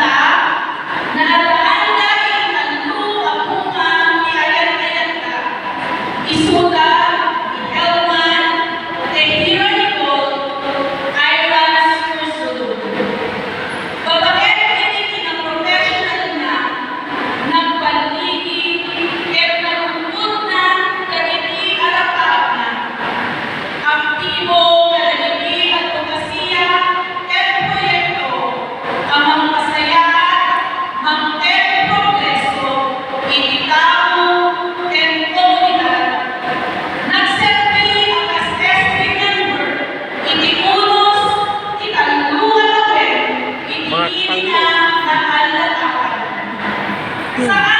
kita dan Yeah.